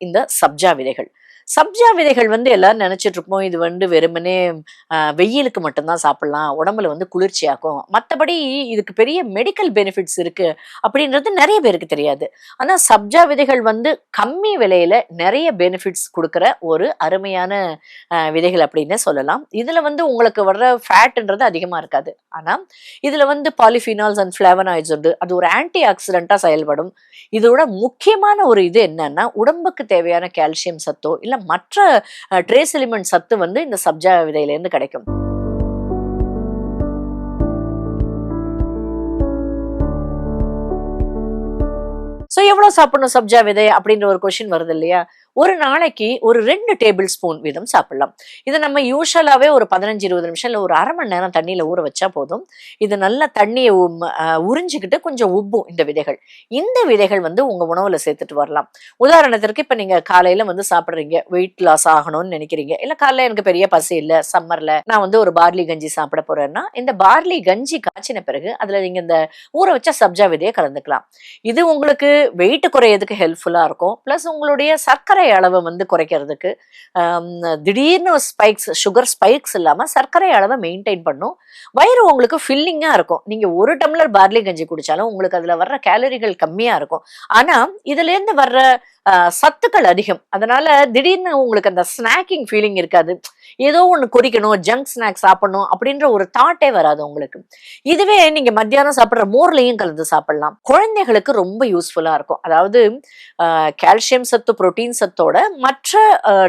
இந்த சப்ஜா விதைகள். சப்ஜா விதைகள் வந்து எல்லாரும் நினைச்சிட்டு இருப்போம் இது வந்து வெறுமனே ஆஹ், வெயிலுக்கு மட்டும்தான் சாப்பிடலாம் உடம்புல வந்து குளிர்ச்சியாக்கும். மற்றபடி இதுக்கு பெரிய மெடிக்கல் பெனிஃபிட்ஸ் இருக்கு அப்படின்றது நிறைய பேருக்கு தெரியாது. ஆனா சப்ஜா விதைகள் வந்து கம்மி விலையில நிறைய பெனிஃபிட்ஸ் கொடுக்குற ஒரு அருமையான ஆஹ், விதைகள் அப்படின்னு சொல்லலாம். இதுல வந்து உங்களுக்கு வர்ற ஃபேட்ன்றது அதிகமா இருக்காது. ஆனா இதுல வந்து பாலிஃபினால்ஸ் அண்ட் ஃபிளாவனாய்ட்ஸ் உண்டு. அது ஒரு ஆன்டி ஆக்சிடென்ட்டா செயல்படும். இதோட முக்கியமான ஒரு இது என்னன்னா உடம்புக்கு தேவையான கால்சியம் சத்தோ இல்ல மற்ற ட்ரேஸ் எலிமெண்ட் சத்து வந்து இந்த சப்ஜா விதையில இருந்து கிடைக்கும். ஸோ எவ்வளோ சாப்பிடணும் சப்ஜா விதை அப்படின்ற ஒரு கொஷின் வருது இல்லையா? ஒரு நாளைக்கு ஒரு ரெண்டு டேபிள் ஸ்பூன் வீதம் சாப்பிடலாம். இதை நம்ம யூஸ்வலாகவே ஒரு பதினஞ்சு இருபது நிமிஷம் இல்லை ஒரு அரை மணி நேரம் தண்ணியில் ஊற வச்சா போதும். இது நல்லா தண்ணியை உறிஞ்சிக்கிட்டு கொஞ்சம் உப்பும் இந்த விதைகள். இந்த விதைகள் வந்து உங்கள் உணவில் சேர்த்துட்டு வரலாம். உதாரணத்திற்கு இப்போ நீங்கள் காலையில் வந்து சாப்பிட்றீங்க. வெயிட் லாஸ் ஆகணும்னு நினைக்கிறீங்க. இல்லை காலையில் எனக்கு பெரிய பசி இல்லை சம்மரில் நான் வந்து ஒரு பார்லி கஞ்சி சாப்பிட போறேன்னா இந்த பார்லி கஞ்சி காய்ச்சின பிறகு அதில் நீங்கள் இந்த ஊற வச்ச சப்ஜா விதையை கலந்துக்கலாம். இது உங்களுக்கு வெயிட் குறையதுக்கு ஹெல்ப்ஃபுல்லாக இருக்கும். ப்ளஸ் உங்களுடைய சர்க்கரை அளவை வந்து குறைக்கிறதுக்கு திடீர்னு ஸ்பைக்ஸ் சுகர் ஸ்பைக்ஸ் இல்லாமல் சர்க்கரை அளவை மெயின்டைன் பண்ணும். வயிறு உங்களுக்கு ஃபில்லிங்காக இருக்கும். நீங்கள் ஒரு டம்ளர் பார்லி கஞ்சி குடித்தாலும் உங்களுக்கு அதில் வர்ற கேலரிகள் கம்மியாக இருக்கும். ஆனால் இதுலேருந்து வர்ற சத்துக்கள் அதிகம். அதனால திடீர்னு உங்களுக்கு அந்த ஸ்நாக்கிங் ஃபீலிங் இருக்காது. ஏதோ ஒன்று குறிக்கணும் ஜங்க் ஸ்நாக்ஸ் சாப்பிடணும் அப்படின்ற ஒரு தாட்டே வராது உங்களுக்கு. இதுவே நீங்க மத்தியானம் சாப்பிட்ற மோர்லையும் கலந்து சாப்பிடலாம். குழந்தைகளுக்கு ரொம்ப யூஸ்ஃபுல்லா இருக்கும். அதாவது கால்சியம் சத்து புரோட்டீன் சத்தோட மற்ற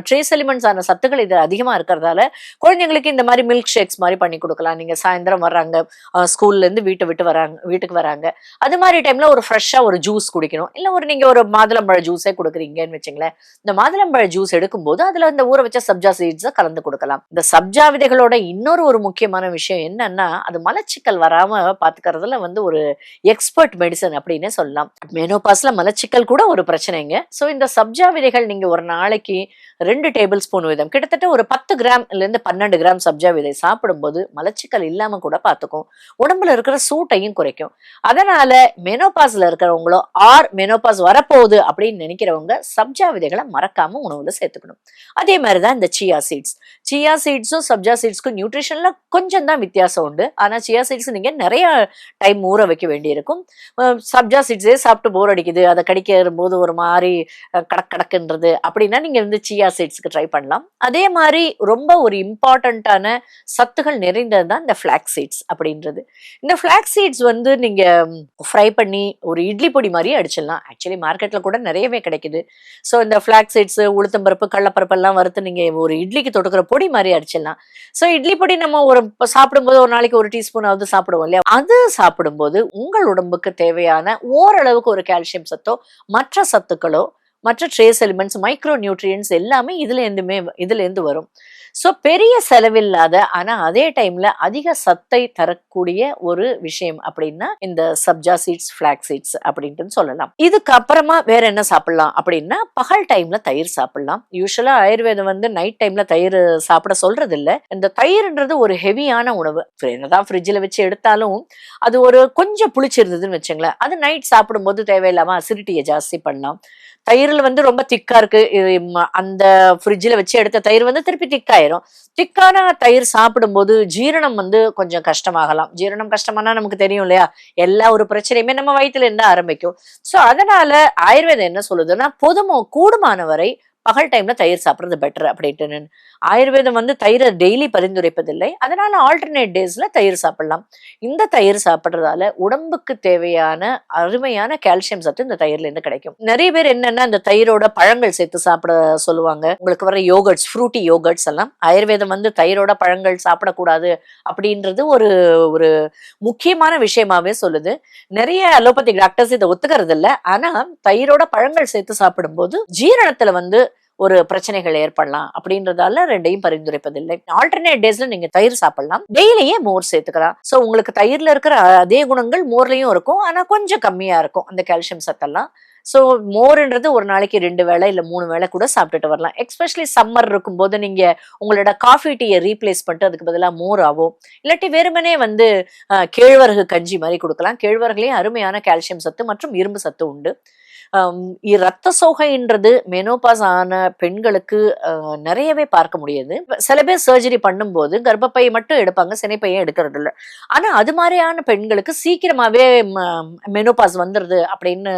ட்ரேஸ் எலிமெண்ட்ஸ் ஆன சத்துக்கள் இது அதிகமா இருக்கிறதால குழந்தைங்களுக்கு இந்த மாதிரி மில்க் ஷேக்ஸ் மாதிரி பண்ணி கொடுக்கலாம். நீங்க சாயந்தரம் வர்றாங்க ஸ்கூல்ல இருந்து வீட்டை விட்டு வராங்க வீட்டுக்கு வராங்க. அது மாதிரி டைம்ல ஒரு ஃப்ரெஷ்ஷா ஒரு ஜூஸ் குடிக்கணும். இல்ல ஒரு நீங்க ஒரு மாதுளம்பழ ஜூஸே கொடுக்குறீங்கன்னு வச்சுங்களேன். இந்த மாதுளம்பழ ஜூஸ் எடுக்கும்போது அதுல இந்த ஊற வச்ச சப்ஜா சீட்ஸை கலந்து கொடுக்கலாம். இந்த சப்ஜா விதைகளோட இன்னொரு ஒரு முக்கியமான விஷயம் என்னன்னா அது மலச்சிக்கல் வராம பாத்துக்கிறதுல வந்து ஒரு எக்ஸ்பர்ட் மெடிசன் அப்படின்னே சொல்லலாம். மெனோபாஸ்ல மலச்சிக்கல் கூட ஒரு பிரச்சனைங்க. ஸோ இந்த சப்ஜா விதைகள் நீங்க ஒரு நாளைக்கு ரெண்டு டேபிள் ஸ்பூன் வீதம் கிட்டத்தட்ட ஒரு பத்து கிராம்ல இருந்து பன்னெண்டு கிராம் சப்ஜா விதை சாப்பிடும்போது மலச்சிக்கல் இல்லாம கூட பார்த்துக்கும் உடம்புல இருக்கிற சூட்டையும் குறைக்கும். அதனால மெனோபாஸ்ல இருக்கிறவங்களோ ஆர் மெனோபாஸ் வரப்போகுது அப்படின்னு நினைக்கிறவங்க சப்ஜா விதைகளை மறக்காம உணவுல சேர்த்துக்கணும். அதே மாதிரி தான் இந்த சியா சீட்ஸ் சியா சீட்ஸும் சப்ஜா சீட்ஸ்க்கும் நியூட்ரிஷனில் கொஞ்சம் தான் வித்தியாசம் உண்டு. ஆனால் சியா சீட்ஸ் நீங்கள் நிறைய டைம் ஊற வைக்க வேண்டியிருக்கும். சப்ஜா சீட்ஸே சாப்பிட்டு போர் அடிக்குது. அதை கடிக்கிற போது ஒரு மாதிரி கடக் கடக்குன்றது அப்படின்னா நீங்க வந்து சியா சீட்ஸ்க்கு ட்ரை பண்ணலாம். அதே மாதிரி ரொம்ப ஒரு இம்பார்ட்டண்ட்டான சத்துகள் நிறைந்தது தான் இந்த ஃப்ளாக் சீட்ஸ் அப்படின்றது. இந்த ஃப்ளாக் சீட்ஸ் வந்து நீங்க ஃப்ரை பண்ணி ஒரு இட்லி பொடி மாதிரி அடிச்சிடலாம். ஆக்சுவலி மார்க்கெட்டில் கூட நிறையவே கிடைக்குது. ஸோ இந்த ஃப்ளாக் சீட்ஸ் உளுத்தம்பருப்பு கடலப்பருப்பு எல்லாம் வறுத்து நீங்கள் ஒரு இட்லிக்கு தொடுக்கிறப்போ பொடி மாதிரி அடிச்சிடலாம். ஸோ இட்லி பொடி நம்ம ஒரு சாப்பிடும்போது ஒரு நாளைக்கு ஒரு டீஸ்பூனாவது சாப்பிடுவோம் இல்லையா? அது சாப்பிடும்போது உங்கள் உடம்புக்கு தேவையான ஓரளவுக்கு ஒரு கால்சியம் சத்தோ மற்ற சத்துக்களோ மற்ற ட்ரேஸ் எலிமெண்ட்ஸ் மைக்ரோ நியூட்ரியன்ஸ் எல்லாமே இதுல இருந்துமே இதுல இருந்து வரும். ஸோ பெரிய செலவில்லாத ஆனால் அதே டைம்ல அதிக சத்தை தரக்கூடிய ஒரு விஷயம் அப்படின்னா இந்த சப்ஜா சீட்ஸ் ஃபிளாக் சீட்ஸ் அப்படின்ட்டு சொல்லலாம். இதுக்கு அப்புறமா வேற என்ன சாப்பிடலாம் அப்படின்னா பகல் டைம்ல தயிர் சாப்பிடலாம். யூஸ்வலா ஆயுர்வேதம் வந்து நைட் டைம்ல தயிர் சாப்பிட சொல்றது இல்ல இந்த தயிர்ன்றது ஒரு ஹெவியான உணவு. என்னதான் ஃப்ரிட்ஜில் வச்சு எடுத்தாலும் அது ஒரு கொஞ்சம் புளிச்சிருந்ததுன்னு வச்சுங்களேன். அது நைட் சாப்பிடும்போது தேவையில்லாம அசிடிட்டியை ஜாஸ்தி பண்ணலாம். தயிரில் வந்து ரொம்ப திக்கா இருக்கு. அந்த ஃப்ரிட்ஜில் வச்சு எடுத்த தயிர் வந்து திருப்பி திக்காயிரும் திக்கான தயிர் சாப்பிடும்போது ஜீரணம் வந்து கொஞ்சம் கஷ்டமாகலாம். ஜீரணம் கஷ்டமானா நமக்கு தெரியும் இல்லையா? எல்லா ஒரு பிரச்சனையுமே நம்ம வயிற்றுல இருந்து ஆரம்பிக்கும். ஸோ அதனால ஆயுர்வேதம் என்ன சொல்லுதுன்னா பொதுமோ கூடுமான வரை பகல் டைம்ல தயிர் சாப்பிட்றது பெட்டர் அப்படின்ட்டு ஆயுர்வேதம் வந்து தயிரை டெய்லி பரிந்துரைப்பதில்லை. அதனால ஆல்டர்னேட் டேஸ்ல தயிர் சாப்பிடலாம். இந்த தயிர் சாப்பிட்றதால உடம்புக்கு தேவையான அருமையான கால்சியம் சத்து இந்த தயிர்ல இருந்து கிடைக்கும். நிறைய பேர் என்னன்னா இந்த தயிரோட பழங்கள் சேர்த்து சாப்பிட சொல்லுவாங்க. உங்களுக்கு வர யோகர்ட்ஸ் ஃப்ரூட்டி யோகர்ட்ஸ் எல்லாம் ஆயுர்வேதம் வந்து தயிரோட பழங்கள் சாப்பிடக்கூடாது அப்படின்றது ஒரு ஒரு முக்கியமான விஷயமாவே சொல்லுது. நிறைய அலோபதி டாக்டர்ஸ் இதை ஒத்துக்கிறது இல்லை ஆனா தயிரோட பழங்கள் சேர்த்து சாப்பிடும்போது ஜீரணத்துல வந்து ஒரு பிரச்சனைகள் ஏற்படலாம் அப்படின்றதால ரெண்டையும் பரிந்துரைப்பதில்லை. ஆல்டர்னேட் டேஸ்ல நீங்க தயிர் சாப்பிடலாம். டெய்லியே மோர் சேர்த்துக்கலாம். ஸோ உங்களுக்கு தயிர்ல இருக்கிற அதே குணங்கள் மோர்லயும் இருக்கும். ஆனா கொஞ்சம் கம்மியா இருக்கும். அந்த கால்சியம் சத்தெல்லாம். ஸோ மோர்ன்றது ஒரு நாளைக்கு ரெண்டு வேளை இல்லை மூணு வேளை கூட சாப்பிட்டுட்டு வரலாம். எக்ஸ்பெஷலி சம்மர் இருக்கும்போது நீங்கள் உங்களோட காஃபி டீயை ரீப்ளேஸ் பண்ணிட்டு அதுக்கு பதிலாக மோர் ஆகும் இல்லாட்டி வெறுமனே வந்து கேழ்வரகு கஞ்சி மாதிரி கொடுக்கலாம். கேழ்வரகுலையும் அருமையான கால்சியம் சத்து மற்றும் இரும்பு சத்து உண்டு. இரத்த ரத்த சோகைன்றது மெனோபாஸ் ஆன பெண்களுக்கு நிறையவே பார்க்க முடியுது. சில பேர் சர்ஜரி பண்ணும்போது கர்ப்பப்பையை மட்டும் எடுப்பாங்க சினைப்பையும் எடுக்கிறது இல்லை ஆனா அது மாதிரியான பெண்களுக்கு சீக்கிரமாவே மெனோபாஸ் வந்துருது அப்படின்னு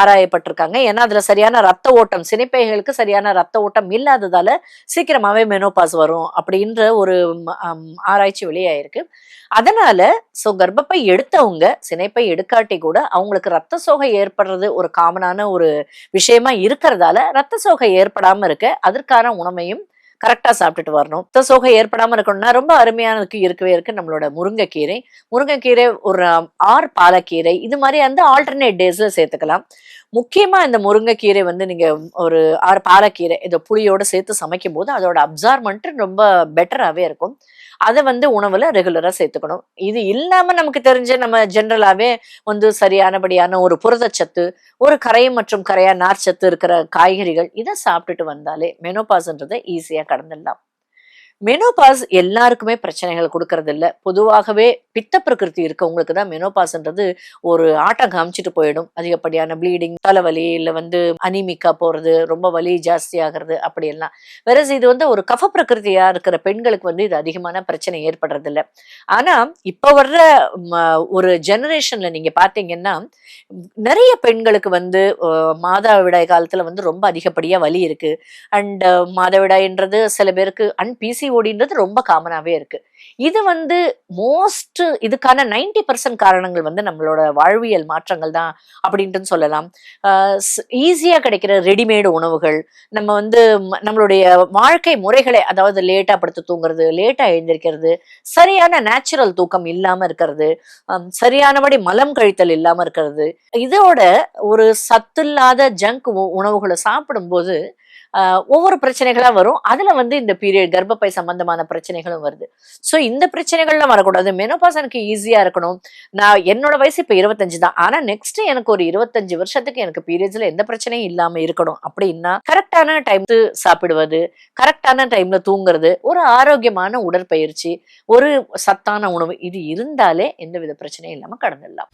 ஆராயப்பட்டிருக்காங்க. ஏன்னா அதுல சரியான ரத்த ஓட்டம் சினைப்பைகளுக்கு சரியான ரத்த ஓட்டம் இல்லாததால சீக்கிரமாவே மெனோபாஸ் வரும் அப்படின்ற ஒரு ஆராய்ச்சி வெளியாயிருக்கு. அதனால சோ கர்ப்பப்பை எடுத்தவங்க சினைப்பை எடுக்காட்டி கூட அவங்களுக்கு ரத்த சோகை ஏற்படுறது ஒரு காமனான ஒரு விஷயமா இருக்கிறதால ரத்த சோகை ஏற்படாம இருக்க அதற்கான உணவையும் கரெக்டா சாப்பிட்டுட்டு வரணும். ரத்த சோகை ஏற்படாம இருக்கணும்னா ரொம்ப அருமையானதுக்கு இருக்கவே இருக்கு நம்மளோட முருங்கைக்கீரை. முருங்கைக்கீரை ஒரு ஆறு ஆர் பாலக்கீரை. இது மாதிரி வந்து ஆல்டர்னேட் டேஸ்ல சேர்த்துக்கலாம். முக்கியமா இந்த முருங்கைக்கீரை வந்து நீங்க ஒரு ஆறு பாலக்கீரை இதை புளியோட சேர்த்து சமைக்கும் போது அதோட அப்சார்மெண்ட் ரொம்ப பெட்டராகவே இருக்கும். அதை வந்து உணவுல ரெகுலரா சேர்த்துக்கணும். இது இல்லாம நமக்கு தெரிஞ்ச நம்ம ஜென்ரலாவே வந்து சரியானபடியான ஒரு புரதச்சத்து ஒரு கரை மற்றும் கரையா நார்ச்சத்து இருக்கிற காய்கறிகள் இதை சாப்பிட்டுட்டு வந்தாலே மெனோபாஸ்ன்றதை ஈஸியா கடந்துடலாம். மெனோபாஸ் எல்லாருக்குமே பிரச்சனைகள் கொடுக்கறது இல்ல பொதுவாகவே பித்த பிரகிருதி இருக்கவங்களுக்கு தான் மெனோபாஸ்ன்றது ஒரு ஆட்டம் காமிச்சிட்டு போயிடும். அதிகப்படியான ப்ளீடிங் தலைவலி இல்ல வந்து அனிமிக்கா போறது ரொம்ப வலி ஜாஸ்தி ஆகிறது அப்படியெல்லாம். வேற இது வந்து ஒரு கஃப பிரகிருதியா இருக்கிற பெண்களுக்கு வந்து இது அதிகமான பிரச்சனை ஏற்படுறது இல்ல ஆனா இப்ப வர்ற ஒரு ஜெனரேஷன்ல நீங்க பாத்தீங்கன்னா நிறைய பெண்களுக்கு வந்து மாதா மாதவிடாய் காலத்துல வந்து ரொம்ப அதிகப்படியா வலி இருக்கு. அண்ட் மாதவிடாய்ன்றது சில பேருக்கு அன்பிசி ஓடின்றது ரொம்ப காமனாவே இருக்கு. இது வந்து மோஸ்ட் இதுக்கான 90% பர்சன்ட் காரணங்கள் வந்து நம்மளோட வாழ்வியல் மாற்றங்கள் தான் அப்படின்ட்டு சொல்லலாம். ஈஸியா கிடைக்கிற ரெடிமேடு உணவுகள் நம்ம வந்து நம்மளுடைய வாழ்க்கை முறைகளை அதாவது லேட்டா படுத்து தூங்குறது லேட்டா எழுந்திருக்கிறது சரியான நேச்சுரல் தூக்கம் இல்லாம இருக்கிறது சரியானபடி மலம் கழித்தல் இல்லாம இருக்கிறது இதோட ஒரு சத்துல்லாத ஜங்க் உணவுகளை சாப்பிடும்போது ஆஹ், ஒவ்வொரு பிரச்சனைகளா வரும். அதுல வந்து இந்த பீரியட் கர்ப்பப்பை சம்பந்தமான பிரச்சனைகளும் வருது. ஸோ இந்த பிரச்சனைகள்லாம் வரக்கூடாது. மெனோபாஸ் எனக்கு ஈஸியாக இருக்கணும். நான் என்னோட வயசு இப்போ இருபத்தஞ்சு தான். ஆனால் நெக்ஸ்ட் எனக்கு ஒரு இருபத்தஞ்சு வருஷத்துக்கு எனக்கு பீரியட்ஸில் எந்த பிரச்சனையும் இல்லாமல் இருக்கணும். அப்படின்னா கரெக்டான டைம் சாப்பிடுவது கரெக்டான டைம்ல தூங்குறது ஒரு ஆரோக்கியமான உடற்பயிற்சி ஒரு சத்தான உணவு இது இருந்தாலே எந்தவித பிரச்சனையும் இல்லாமல் கடந்துடலாம்.